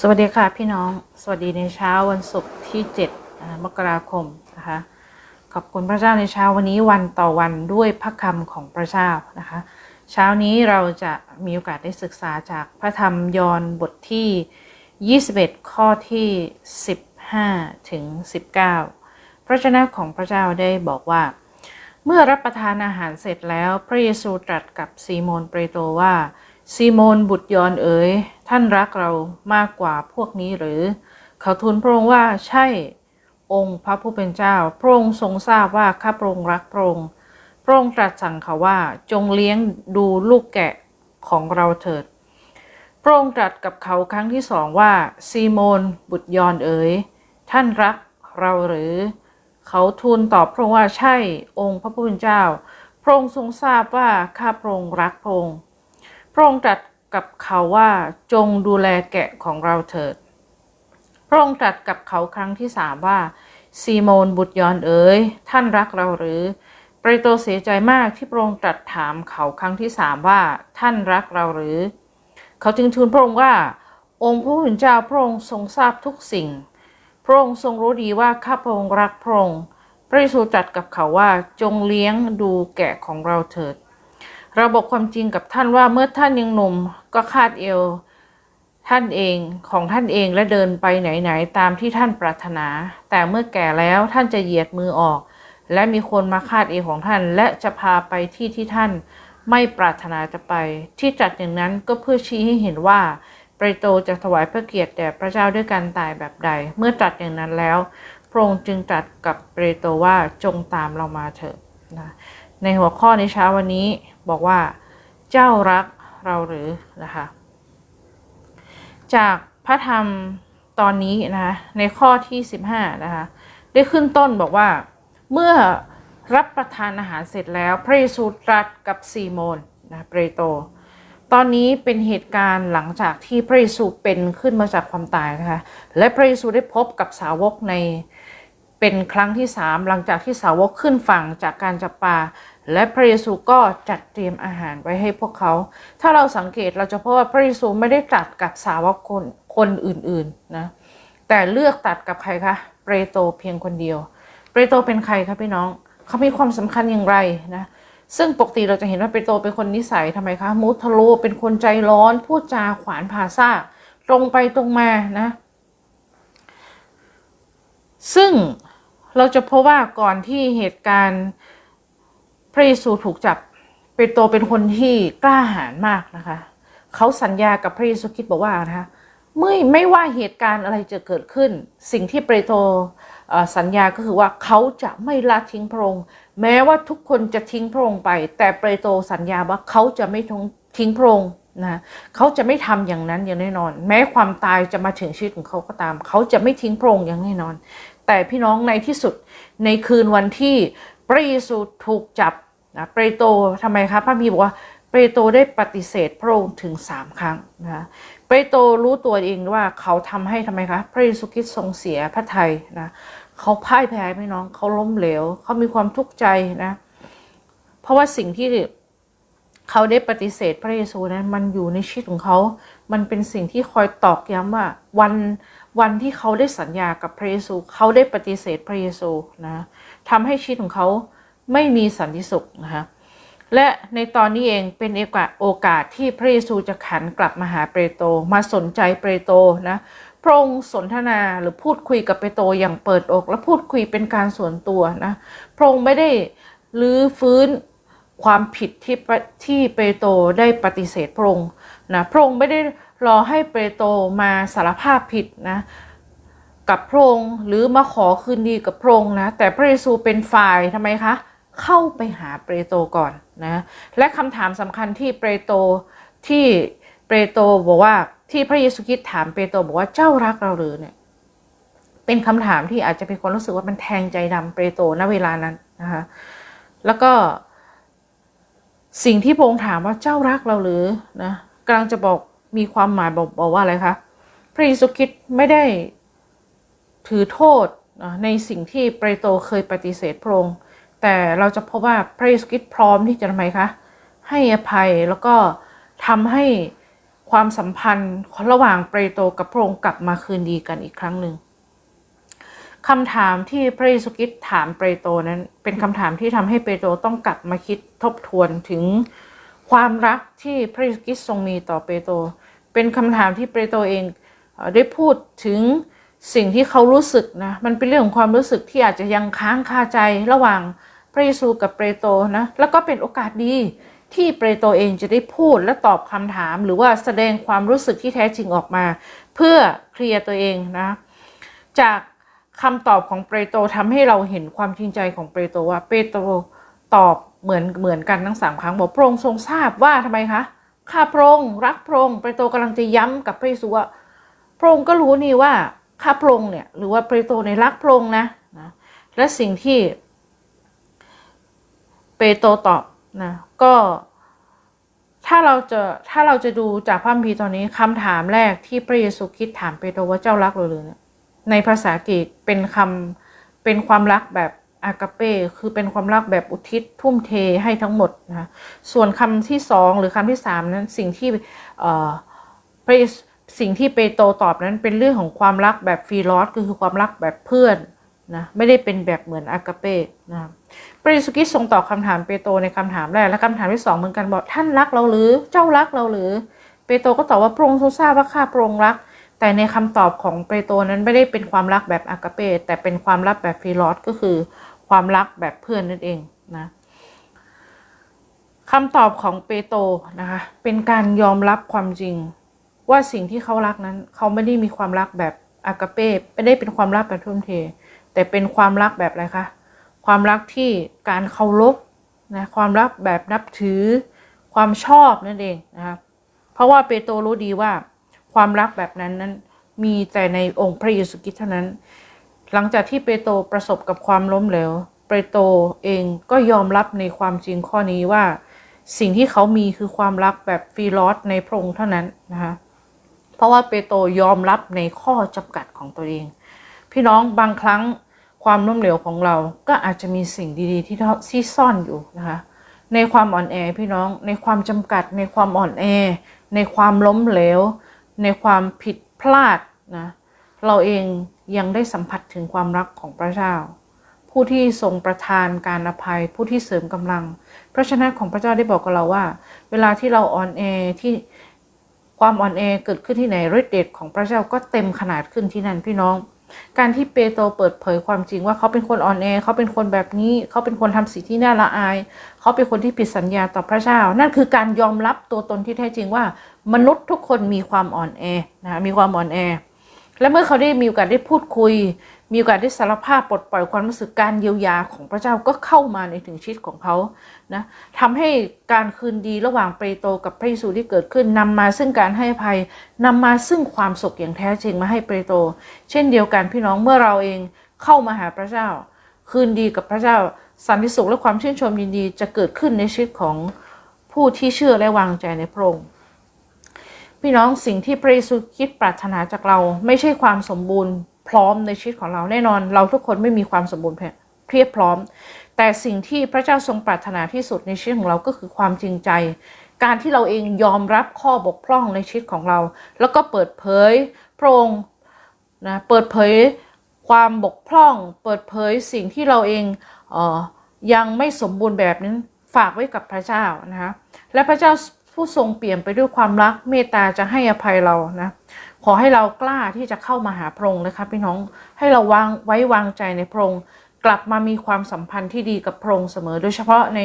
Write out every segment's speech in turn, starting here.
สวัสดีค่ะพี่น้องสวัสดีในเช้าวันศุกร์ที่ 7 มกราคมนะคะขอบคุณพระเจ้าในเช้าวันนี้วันต่อวันด้วยพระคำของพระเจ้านะคะ เช้านี้เราจะมีโอกาสได้ศึกษาจากพระธรรมยอห์นบทที่ 21 ข้อที่ 15 ถึง 19 พระเจ้าของพระเจ้าได้บอกว่า เมื่อรับประทานอาหารเสร็จแล้วพระเยซูตรัสกับซีโมนเปโตรว่าซีโมนบุตรยอนเอ๋ย ท่านรักเรามากกว่าพวกนี้หรือ เขาทูลพระองค์ว่าใช่องค์พระผู้เป็นเจ้า พระองค์ทรงทราบว่าข้าพระองค์รักพระองค์พระองค์ตรัสสั่งเขาว่าจงเลี้ยงดูลูกแกะของเราเถิด พระองค์ตรัสกับเขาครั้งที่สองว่าซีโมนบุตรยอนเอ๋ยท่านรักเราหรือ เขาทูลตอบพระองค์ว่าใช่องค์พระผู้เป็นเจ้า พระองค์ทรงทราบว่าข้าพระองค์รักพระองค์พระองค์ตรัส กับเขาว่าจงดูแลแกะของเราเถิด พระองค์ตรัสกับเขาครั้งที่สามว่า ซีโมนบุตรยอนเอ๋ยท่านรักเราหรือเปโตรเสียใจมากที่พระองค์ตรัสถามเขาครั้งที่สามว่าท่านรักเราหรือ เขาจึงทูลพระองค์ว่า องค์พระผู้เป็นเจ้าพระองค์ทรงทราบทุกสิ่ง พระองค์ทรงรู้ดีว่าข้าพระองค์รักพระองค์พระเยซูตรัสกับเขาว่าจงเลี้ยงดูแกะของเราเถิด เราบอกความจริงกับท่านว่าเมื่อท่านยังหนุ่มก็คาดเอว ท่านเองของท่านเองและเดินไปไหนๆตามที่ท่านปรารถนา แต่เมื่อแก่แล้วท่านจะเหยียดมือออก และมีคนมาคาดเอวของท่าน และจะพาไปที่ที่ท่านไม่ปรารถนาจะไป ที่จัดอย่างนั้นก็เพื่อชี้ให้เห็นว่าเปโตรจะถวายพระเกียรติแด่พระเจ้าด้วยการตายแบบใด เมื่อตรัสอย่างนั้นแล้วพระองค์จึงตรัสกับเปโตรว่าจงตามเรามาเถิดนะในหัวข้อในเช้าวันนี้ บอกว่า เจ้ารักเราหรือนะคะ จากพระธรรมตอนนี้นะคะในข้อที่ 15 นะคะ ได้ขึ้นต้นบอกว่า เมื่อรับประทานอาหารเสร็จแล้ว พระเยซูตรัสกับซีโมนนะเปโตรตอนนี้เป็นเหตุการณ์หลังจากที่พระเยซูเป็นขึ้นมาจากความตายนะคะและพระเยซูได้พบกับสาวกในเป็นครั้งที่สามหลังจากที่สาวกขึ้นฝั่งจากการจับปลา และพระเยซูก็จัดเตรียมอาหารไว้ให้พวกเขา ถ้าเราสังเกตเราจะพบว่าพระเยซูไม่ได้ตรัสกับสาวกคนคนอื่นๆนะ แต่เลือกตัดกับใครคะ เปโตรเพียงคนเดียว เปโตรเป็นใครคะพี่น้อง เขามีความสำคัญอย่างไรนะ ซึ่งปกติเราจะเห็นว่าเปโตรเป็นคนนิสัยทำไมคะ มุทะลุเป็นคนใจร้อน พูดจาขวานผ่าซากตรงไปตรงมานะ ซึ่งเราจะพบว่าก่อนที่เหตุการณ์ ระเยซูถูกจับเปโตรเป็นคนที่กล้าหาญมากนะคะ เขาสัญญากับพระเยซูคริดบอกว่านะคะไม่ไม่ว่าเหตุการณ์อะไรจะเกิดขึ้น สิ่งที่เปโตรสัญญาก็คือว่าเขาจะไม่ละทิ้งพระองค์แม้ว่าทุกคนจะทิ้งพระองค์ไป แต่เปโตรสัญญาว่าเขาจะไม่ทิ้งพระองค์นะเขาจะไม่ทำอย่างนั้นอย่างแน่นอน แม้ความตายจะมาถึงชีวิตของเขาก็ตาม เขาจะไม่ทิ้งพระองค์อย่างแน่นอน แต่พี่น้องในที่สุดในคืนวันที่พระเยซูถูกจับ นะเปโตรทำไมคะพระบีบอกว่าเปโตรได้ปฏิเสธพระองค์ถึงสามครั้งนะคะเปโตรรู้ตัวเองว่าเขาทำให้ทำไมคะพระเยซูคริสต์ทรงเสียพระทัยนะเขาพ่ายแพ้พี่น้องเขาล้มเหลวเขามีความทุกข์ใจนะ เพราะว่าสิ่งที่เขาได้ปฏิเสธพระเยซูนั้นมันอยู่ในชีวิตของเขา มันเป็นสิ่งที่คอยตอกย้ำว่าวันวันที่เขาได้สัญญากับพระเยซู เขาได้ปฏิเสธพระเยซูนะทำให้ชีวิตของเขา ไม่มีสันติสุขนะคะและในตอนนี้เองเป็นโอกาสโอกาสที่พระเยซูจะขันกลับมาหาเปโตรมาสนใจเปโตรนะพระองค์สนทนาหรือพูดคุยกับเปโตรอย่างเปิดอกและพูดคุยเป็นการส่วนตัวนะพระองค์ไม่ได้ลื้อฟื้นความผิดที่ที่เปโตรได้ปฏิเสธพระองค์นะพระองค์ไม่ได้รอให้เปโตรมาสารภาพผิดนะกับพระองค์หรือมาขอคืนดีกับพระองค์นะแต่พระเยซูเป็นฝ่ายทำไมคะ เข้าไปหาเปโตรก่อนนะและคำถามสำคัญที่เปโตรที่เปโตรบอกว่าที่พระเยซูคริสต์ถามเปโตรบอกว่าเจ้ารักเราหรือเนี่ย เป็นคำถามที่อาจจะเป็นคนรู้สึกว่ามันแทงใจดำเปโตรณเวลานั้นนะคะแล้วก็สิ่งที่พระองค์ถามว่าเจ้ารักเราหรือนะกำลังจะบอกมีความหมายบอกบอกว่าอะไรคะพระเยซูคริสต์ไม่ได้ถือโทษในสิ่งที่เปโตรเคยปฏิเสธพระองค์ แต่เราจะพบว่าพระเยซูคริสต์พร้อมที่จะทำไมคะให้อภัยแล้วก็ทำให้ความสัมพันธ์ระหว่างเปโตรกับพระองค์กลับมาคืนดีกันอีกครั้งหนึ่งคำถามที่พระเยซูคริสต์ถามเปโตรนั้น เป็นคำถามที่ทำให้เปโตรต้องกลับมาคิดทบทวนถึงความรักที่พระเยซูคริสต์ทรงมีต่อเปโตรเป็นคำถามที่เปโตรเองได้พูดถึง สิ่งที่เขารู้สึกนะมันเป็นเรื่องของความรู้สึกที่อาจจะยังค้างคาใจระหว่างพระเยซูกับเปโตรนะแล้วก็เป็นโอกาสดีที่เปโตรเองจะได้พูดและตอบคำถาม หรือว่าแสดงความรู้สึกที่แท้จริงออกมา เพื่อเคลียร์ตัวเองนะจากคำตอบของเปโตรทำให้เราเห็นความจริงใจของเปโตรว่าเปโตรตอบเหมือนเหมือนกันทั้งสามครั้งบอกพระองค์ทรงทราบว่าทำไมคะข้าพระองค์รักพระองค์เปโตรกำลังจะย้ำกับพระเยซูว่าพระองค์ก็รู้นี่ว่า ข้าพระองค์เนี่ยหรือว่าเปโตรในรักพระองค์นะนะและสิ่งที่เปโตรตอบนะก็ถ้าเราจะถ้าเราจะดูจากพระคัมภีร์ตอนนี้คำถามแรกที่พระเยซูคริดถามเปโตรว่าเจ้ารักเราหรือเนี่ยในภาษากรีกเป็นคำเป็นความรักแบบอากาเป้คือเป็นความรักแบบอุทิศทุ่มเทให้ทั้งหมดนะส่วนคำที่สองหรือคำที่สามนั้นสิ่งที่เอ่อพระเยซู สิ่งที่เปโตรตอบนั้นเป็นเรื่องของความรักแบบฟีลอสก็คือความรักแบบเพื่อนนะไม่ได้เป็นแบบเหมือนอากาเป้นะพระเยซูคริสต์ทรงตอบคำถามเปโตรในคำถามแรกและคำถามที่สองเหมือนกันบอกท่านรักเราหรือเจ้ารักเราหรือ เปโตรก็ตอบว่าพระองค์ทรงทราบว่าข้าพระองค์รัก แต่ในคำตอบของเปโตรนั้นไม่ได้เป็นความรักแบบอากาเปแต่เป็นความรักแบบฟิลอสก็คือ ความรักแบบเพื่อนนั่นเองนะคำตอบของเปโตรนะคะเป็นการยอมรับความจริง ว่าสิ่งที่เขารักนั้น เขาไม่ได้มีความรักแบบอากาเป้ไม่ได้เป็นความรักแบบทุ่มเท แต่เป็นความรักแบบอะไรคะความรักที่การเคารพนะความรักแบบนับถือ ความชอบนั่นเองนะคะเพราะว่าเปโตรรู้ดีว่าความรักแบบนั้นนั้นมีแต่ในองค์พระเยซูคริสต์เท่านั้น หลังจากที่เปโตรประสบกับความล้มเหลวเปโตรเองก็ยอมรับในความจริงข้อนี้ว่า สิ่งที่เขามีคือความรักแบบฟีลอสในพระองค์เท่านั้นนะคะ เพราะว่าเปโตรยอมรับในข้อจำกัดของตัวเอง พี่น้องบางครั้งความล้มเหลวของเราก็อาจจะมีสิ่งดีๆที่ที่ซ่อนอยู่นะคะในความอ่อนแอพี่น้องในความจำกัด ในความอ่อนแอ ในความล้มเหลว ในความผิดพลาดนะเราเองยังได้สัมผัสถึงความรักของพระเจ้า ผู้ที่ทรงประทานการอภัยผู้ที่เสริมกำลัง พระชนะของพระเจ้าได้บอกกับเราว่า เวลาที่เราอ่อนแอที่ ความอ่อนแอเกิดขึ้นที่ไหนฤทธิ์เดชของพระเจ้าก็เต็มขนาดขึ้นที่นั่นพี่น้อง การที่เปโตรเปิดเผยความจริงว่าเขาเป็นคนอ่อนแอเขาเป็นคนแบบนี้ เขาเป็นคนทำสิ่งที่น่าละอาย เขาเป็นคนที่ผิดสัญญาต่อพระเจ้า นั่นคือการยอมรับตัวตนที่แท้จริงว่า มนุษย์ทุกคนมีความอ่อนแอนะคะมีความอ่อนแอและเมื่อเขาได้มีโอกาสได้พูดคุย มีโอกาสได้สารภาพปลดปล่อยความรู้สึกการเยียวยาของพระเจ้าก็เข้ามาในถึงชีวิตของเขานะทำให้การคืนดีระหว่างเปโตรกับพระเยซูที่เกิดขึ้นนำมาซึ่งการให้อภัยนำมาซึ่งความสุขอย่างแท้จริงมาให้เปโตรเช่นเดียวกันพี่น้องเมื่อเราเองเข้ามาหาพระเจ้า คืนดีกับพระเจ้าสันติสุขและความชื่นชมยินดีจะเกิดขึ้นในชีวิตของผู้ที่เชื่อและวางใจในพระองค์พี่น้องสิ่งที่พระเยซูคิดปรารถนาจากเราไม่ใช่ความสมบูรณ์ พร้อมในชีวิตของเราแน่นอน เราทุกคนไม่มีความสมบูรณ์เพียบพร้อม แต่สิ่งที่พระเจ้าทรงปรารถนาที่สุดในชีวิตของเราก็คือความจริงใจ การที่เราเองยอมรับข้อบกพร่องในชีวิตของเรา แล้วก็เปิดเผยพระองค์นะเปิดเผยความบกพร่อง เปิดเผยสิ่งที่เราเองเออยังไม่สมบูรณ์แบบนั้นฝากไว้กับพระเจ้านะคะและพระเจ้าผู้ทรงเปลี่ยนไปด้วยความรักเมตตาจะให้อภัยเรานะ ขอให้เรากล้าที่จะเข้ามาหาพระองค์นะคะพี่น้องให้เราวางไว้วางใจในพระองค์กลับมามีความสัมพันธ์ที่ดีกับพระองค์เสมอ โดยเฉพาะใน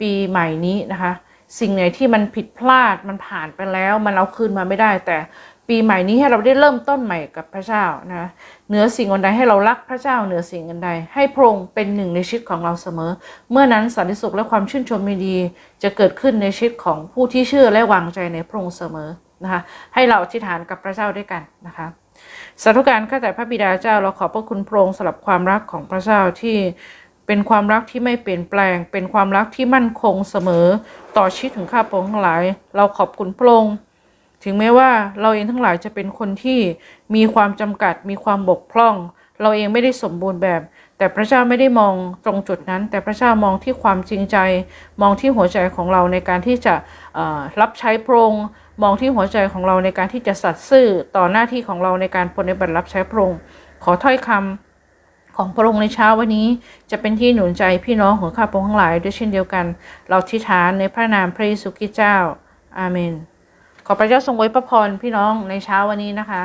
ปีใหม่นี้นะคะ สิ่งไหนที่มันผิดพลาดมันผ่านไปแล้วมันเอาคืนมาไม่ได้ แต่ปีใหม่นี้ให้เราได้เริ่มต้นใหม่กับพระเจ้านะเหนือสิ่งอื่นใดให้เรารักพระเจ้าเหนือสิ่งอื่นใด ให้พระองค์เป็นหนึ่งในชีวิตของเราเสมอ เมื่อนั้นสันติสุขและความชื่นชมยินดี จะเกิดขึ้นในชีวิตของผู้ที่เชื่อและวางใจในพระองค์เสมอ นะคะให้เราอธิษฐานกับพระเจ้าด้วยกันนะคะสาธุการข้าแต่พระบิดาเจ้าเราขอบพระคุณพระองค์สำหรับความรักของพระเจ้าที่เป็นความรักที่ไม่เปลี่ยนแปลง เป็นความรักที่มั่นคงเสมอต่อชีวิตของข้าพระองค์ทั้งหลาย เราขอบคุณพระองค์ถึงแม้ว่าเราเองทั้งหลายจะเป็นคนที่มีความจำกัด มีความบกพร่อง เราเองไม่ได้สมบูรณ์แบบ แต่พระเจ้าไม่ได้มองตรงจุดนั้น แต่พระเจ้ามองที่ความจริงใจ มองที่หัวใจของเราในการที่จะรับใช้พระองค์ มองที่หัวใจของเราในการที่จะสัตย์ซื่อต่อหน้าที่ของเราในการปฏิบัติรับใช้พระองค์ขอถ้อยคำของพระองค์ในเช้าวันนี้จะเป็นที่หนุนใจพี่น้องของข้าพงทั้งหลายด้วยเช่นเดียวกัน เราทิฐานในพระนามพระเยซูคริสต์เจ้า อาเมน ขอพระเจ้าทรงไว้พระพรพี่น้องในเช้าวันนี้นะคะ